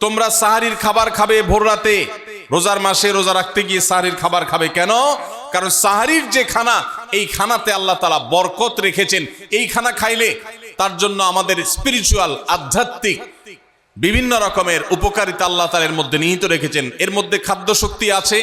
তোমরা সাহারির খাবার খাবে ভোর রাতে। রোজার মাসে রোজা রাখতে গিয়ে সাহারির খাবার খাবে কেন? কারণ সাহারির যে খানা, এই খানাতে আল্লাহ তালা বরকত রেখেছেন। এই খানা খাইলে তার জন্য আমাদের স্পিরিচুয়াল আধ্যাত্মিক বিভিন্ন রকমের উপকারিতা আল্লাহ তালের মধ্যে নিহিত রেখেছেন। এর মধ্যে খাদ্য শক্তি আছে,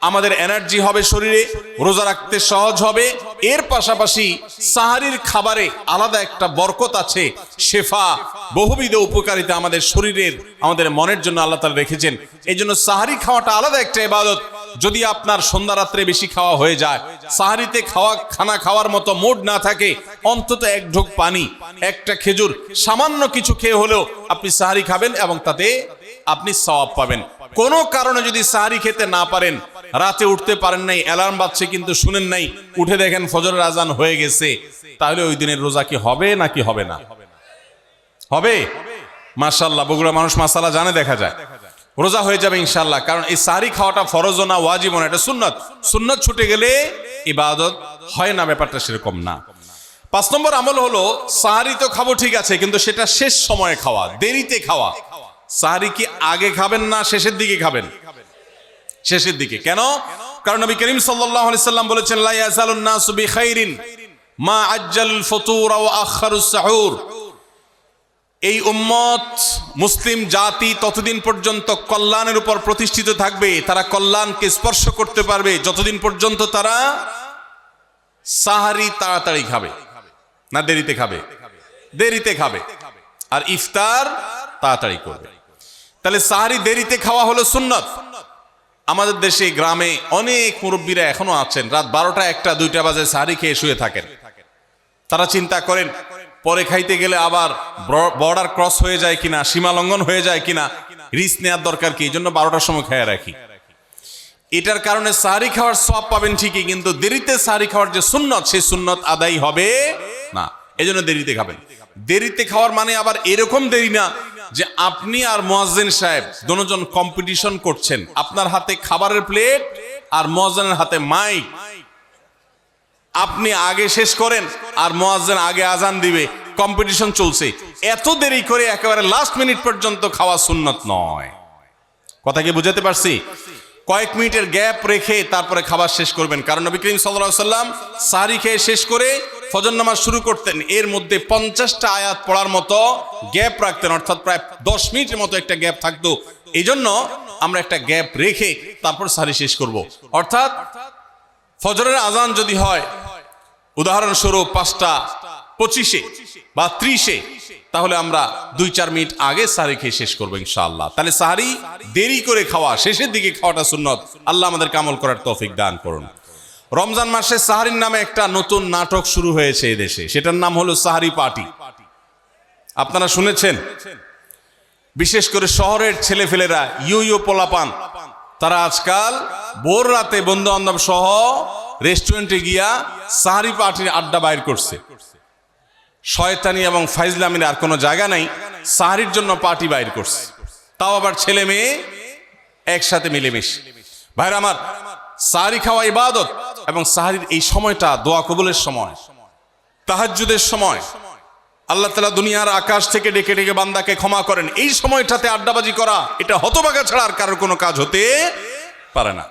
আমাদের এনার্জি হবে শরীরে, রোজা রাখতে সহজ হবে। এর পাশাপাশি সাহারির খাবারে আলাদা একটা বরকত আছে, শেফা। বহুবিধ উপকারিতা আমাদের শরীরের, আমাদের মনের জন্য আল্লাহ তালা রেখেছেন। এই জন্য সাহারি খাওয়াটা আলাদা একটা ইবাদত। যদি আপনার সন্ধ্যা রাত্রে বেশি খাওয়া হয়ে যায়, সাহারিতে খাওয়া, খানা খাওয়ার মতো মুড না থাকে, অন্তত এক ঢোক পানি, একটা খেজুর, সামান্য কিছু খেয়ে হলেও আপনি সাহারি খাবেন এবং তাতে আপনি সওয়াব পাবেন। কোনো কারণে যদি সাহারি খেতে না পারেন, রাতে উঠতে পারেন নাই, অ্যালার্ম বাজছে কিন্তু শুনেন নাই, উঠে দেখেন ফজরের আজান হয়ে গেছে, তাহলে ওই দিনের রোজা কি হবে নাকি হবে না? হবে? মাশাল্লাহ বগুড়া মানুষ মাসালা জানে, দেখা যায়। রোজা হয়ে যাবে ইনশাল্লাহ কারণ এই সারি খাওয়াটা ফরজ না, ওয়াজিব না, এটা সুন্নত। সুন্নত ছুটে গেলে ইবাদত হয় না, ব্যাপারটা সেরকম না। পাঁচ নম্বর আমল হলো সাহারি তো খাব ঠিক আছে, কিন্তু সেটা শেষ সময়ে খাওয়া, দেরিতে খাওয়া। সাহারি কি আগে খাবেন না শেষের দিকে খাবেন? শেষের দিকে। কেন? কারণ নবী করিম সাল্লাম বলেছেন, লা ইয়াজালুন নাসু বিখাইরিন মা আজ্জালুল ফুতুর ওয়া সাহুর। এই উম্মত মুসলিম জাতি ততদিন পর্যন্ত কল্যাণের উপর প্রতিষ্ঠিত থাকবে, তারা কল্যাণকে স্পর্শ করতে পারবে। যতদিন পর্যন্ত তারা সাহারি তাড়াতাড়ি খাবে, না দেরিতে খাবে দেরিতে খাবে, আর ইফতার তাড়াতাড়ি করবে। তাহলে সাহারি দেরিতে খাওয়া হলো সুন্নত। আমাদের দেশে, গ্রামে অনেক মুরব্বীরা এখনও আছেন, রাত বারোটা একটা, দুইটা বাজে সাহারি খেয়ে শুয়ে থাকেন। তারা চিন্তা করেন পরে খাইতে গেলে আবার বর্ডার ক্রস হয়ে যায় কিনা, সীমা লঙ্ঘন হয়ে যায় কিনা রিস্ক নেওয়ার দরকার কি? এই জন্য বারোটার সময় খেয়ে রাখি। এটার কারণে সাহারি খাওয়ার সব পাবেন ঠিকই, কিন্তু দেরিতে সাহারি খাওয়ার যে সুন্নত, সেই সুন্নত আদায় হবে না। এই জন্য দেরিতে খাবেন। দেরিতে খাওয়ার মানে আবার এরকম দেরি না যে আপনি আর মোয়াজ্জেন সাহেব দুজন কম্পিটিশন করছেন। আপনার হাতে খাবারের প্লেট আর মোয়াজ্জেনের হাতে মাইক আপনি আগে শেষ করেন আর মোয়াজ্জেন আগে আজান দিবে। কম্পিটিশন চলছে। এত দেরি করে একেবারে লাস্ট মিনিট পর্যন্ত খাওয়া সুন্নত নয়। কথা কি বুঝাতে পারছি? কয়েক মিনিটের গ্যাপ রেখে তারপরে খাবার শেষ করবেন। কারণ নবী করিম সাল্লাহ সাল্লাম সারি খেয়ে শেষ করে ফজর নামাজ শুরু করতেন। এর মধ্যে পঞ্চাশটা আয়াত পড়ার মতো গ্যাপ রাখতেন। অর্থাৎ প্রায় দশ মিনিটের মতো একটা গ্যাপ থাকতো। এই জন্য আমরা একটা গ্যাপ রেখে তারপর সারি শেষ করব। অর্থাৎ ফজরের আজান যদি হয় উদাহরণস্বরূপ পাঁচটা পঁচিশে বা ত্রিশে, তাহলে আমরা দুই চার মিনিট আগে সাহারি খেয়ে শেষ করব ইনশাআল্লাহ। তাহলে সাহারি দেরি করে খাওয়া, শেষের দিকে খাওয়াটা সুন্নত। আল্লাহ আমাদের কামল করার তৌফিক দান করুন। রমজান মাসে সাহারির নামে একটা নতুন নাটক শুরু হয়েছে দেশে। সেটার নাম হলো সাহারি পার্টি। আপনারা শুনেছেন? বিশেষ করে শহরের ছেলেফেলেরা ইউ ইউ পোলাপান, তারা আজকাল ভোর রাতে বন্ধু বান্ধব সহ রেস্টুরেন্টে গিয়া সাহারি পার্টির আড্ডা বাইর করছে। শয়তানি এবং ফাইজলামির আর কোনো জায়গা নাই, সাহারির জন্য পার্টি বাইর করছে। তাও আবার ছেলে মেয়ে একসাথে মিলেমিশে। ভাইরা আমার, সাহারি খাওয়া ইবাদত এবং সাহারির এই সময়টা দোয়া কবুলের সময়, তাহাজ্জুদের সময়। আল্লাহ তালা দুনিয়ার আকাশ থেকে ডেকে ডেকে বান্দাকে ক্ষমা করেন। এই সময়টাতে আড্ডাবাজি করা, এটা হতবাগা ছাড়া আর কারোর কোনো কাজ হতে পারে না।